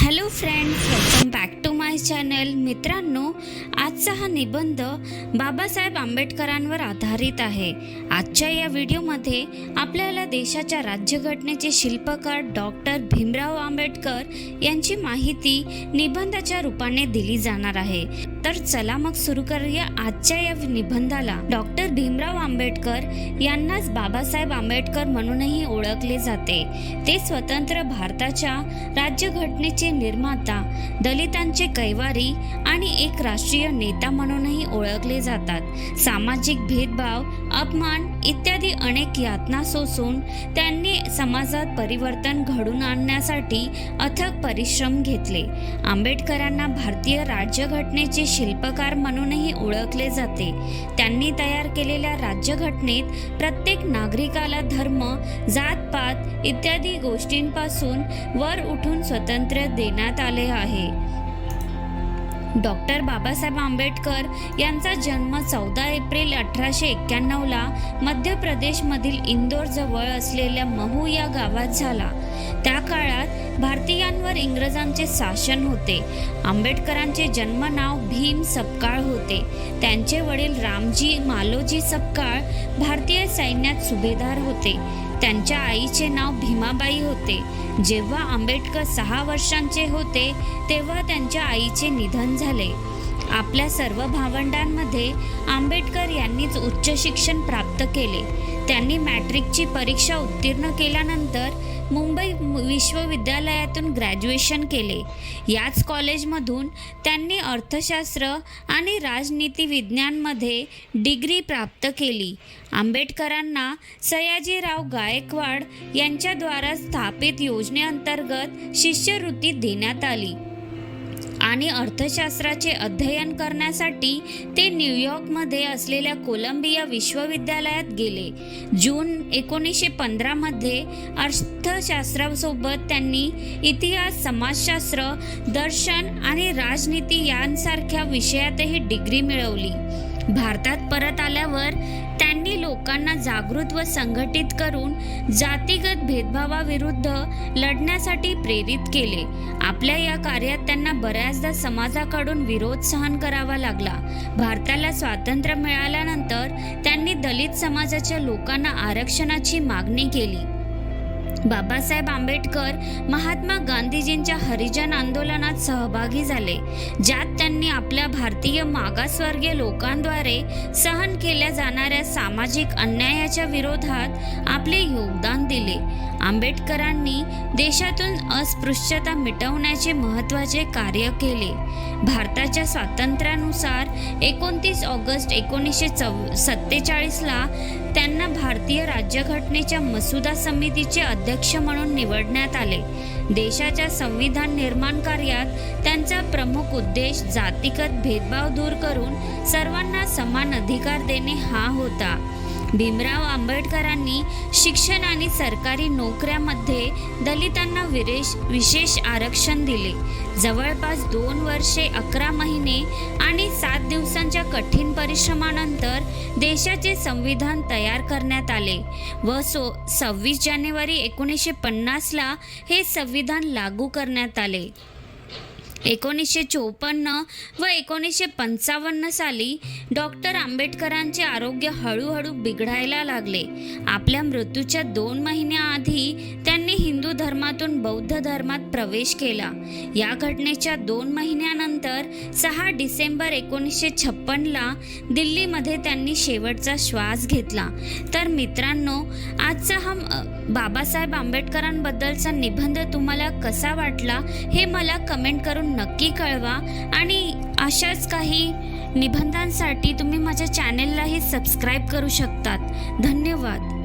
Hello friends welcome back to my channel मित्रांनो आजचा हा निबंध बाबासाहेब आंबेडकरांवर आधारित आहे. आजच्या या व्हिडिओमध्ये आपल्याला देशाच्या राज्यघटनेचे शिल्पकार डॉक्टर भीमराव आंबेडकर यांची माहिती निबंधाच्या रूपाने दिली जाणार आहे. तर चला मग सुरू करूया आजच्या या निबंधाला. डॉक्टर भीमराव आंबेडकर यांनाच बाबासाहेब आंबेडकर म्हणूनही ओळखले जाते. ते स्वतंत्र भारताच्या राज्यघटनेचे निर्माता दलितांचे कैवारी आणि एक राष्ट्रीय नेता म्हणूनही ओळखले जातात. सामाजिक भेदभाव अपमान इत्यादी अनेक यातना सोसून त्यांनी समाजात परिवर्तन घडून आणण्यासाठी अथक परिश्रम घेतले. आंबेडकरांना भारतीय राज्यघटनेचे शिल्पकार म्हणूनही ओळखले जाते. त्यांनी तयार केलेल्या राज्यघटनेत प्रत्येक नागरिकाला धर्म जातपात इत्यादी गोष्टींपासून वर उठून स्वातंत्र्य देण्यात आले आहे. डॉक्टर बाबासाहेब आंबेडकर यांचा जन्म चौदा एप्रिल अठराशे एक्क्याण्णवला मध्य प्रदेशमधील इंदोरजवळ असलेल्या महू या गावात झाला. त्या काळात भारतीयांवर इंग्रजांचे शासन होते. आंबेडकरांचे जन्म नाव भीम सपकाळ होते. त्यांचे वडील रामजी मालोजी सपकाळ भारतीय सैन्यात सुभेदार होते. त्यांच्या आईचे नाव भीमाबाई होते. जेव्हा आंबेडकर सहा वर्षांचे होते तेव्हा त्यांच्या आईचे निधन झाले. आपल्या सर्व भावंडांमध्ये आंबेडकर यांनीच उच्च शिक्षण प्राप्त केले. त्यांनी मॅट्रिकची परीक्षा उत्तीर्ण केल्यानंतर मुंबई विश्वविद्यालयातून ग्रॅज्युएशन केले. याच कॉलेजमधून त्यांनी अर्थशास्त्र आणि राजनीती विज्ञानमध्ये डिग्री प्राप्त केली. आंबेडकरांना सयाजीराव गायकवाड यांच्याद्वारा स्थापित योजनेअंतर्गत शिष्यवृत्ती देण्यात आली. आणि अर्थशास्त्राचे अध्ययन करण्यासाठी ते न्यूयॉर्कमध्ये असलेल्या कोलंबिया विश्वविद्यालयात गेले. जून एकोणीसशे पंधरामध्ये अर्थशास्त्रासोबत त्यांनी इतिहास समाजशास्त्र दर्शन आणि राजनीती यांसारख्या विषयातही डिग्री मिळवली. भारतात परत आल्यावर त्यांनी लोकांना जागृत व संघटित करून जातीगत भेदभावाविरुद्ध लढण्यासाठी प्रेरित केले. आपल्या या कार्यात त्यांना बऱ्याचदा समाजाकडून विरोध सहन करावा लागला. भारताला स्वातंत्र्य मिळाल्यानंतर त्यांनी दलित समाजाच्या लोकांना आरक्षणाची मागणी केली. बाबासाहेब आंबेडकर महात्मा गांधीजींच्या हरिजन आंदोलनात सहभागी झाले ज्यात त्यांनी आपल्या भारतीय मागासवर्गीय लोकांद्वारे सहन केल्या जाणाऱ्या सामाजिक अन्यायाच्या विरोधात आपले योगदान दिले. आंबेडकरांनी देशातून अस्पृश्यता मिटवण्याचे महत्त्वाचे कार्य केले. भारताच्या स्वातंत्र्यानुसार एकोणतीस ऑगस्ट एकोणीसशे चौ सत्तेचाळीसला त्यांना भारतीय राज्यघटनेच्या मसुदा समितीचे अध्यक्ष म्हणून निवडण्यात आले. देशाच्या संविधान निर्माण कार्यात त्यांचा प्रमुख उद्देश जातीगत भेदभाव दूर करून सर्वांना समान अधिकार देणे हा होता. भीमराव आंबेडकरांनी शिक्षण आणि सरकारी नोकऱ्यामध्ये दलितांना विरेश विशेष आरक्षण दिले. जवळपास दोन वर्षे अकरा महिने आणि सात दिवसांच्या कठीण परिश्रमानंतर देशाचे संविधान तयार करण्यात आले व सो सव्वीस जानेवारी एकोणीसशे पन्नासला हे संविधान लागू करण्यात आले. एकोणीसशे चोपन्न व एकोणीसशे पंचावन्न साली डॉक्टर आंबेडकरांचे आरोग्य हळूहळू बिघडायला लागले. आपल्या मृत्यूच्या दोन महिन्याआधी त्यांनी हिंदू धर्मातून बौद्ध धर्मात प्रवेश केला. या घटनेच्या दोन महिन्यानंतर सहा डिसेंबर एकोणीसशे छप्पनला दिल्लीमध्ये त्यांनी शेवटचा श्वास घेतला. तर मित्रांनो आजचा हा बाबासाहेब आंबेडकरांबद्दलचा निबंध तुम्हाला कसा वाटला हे मला कमेंट करून नक्की कळवा. आणि अशाच काही निबंधांसाठी तुम्ही माझ्या चॅनेललाही सबस्क्राईब करू शकतात. धन्यवाद.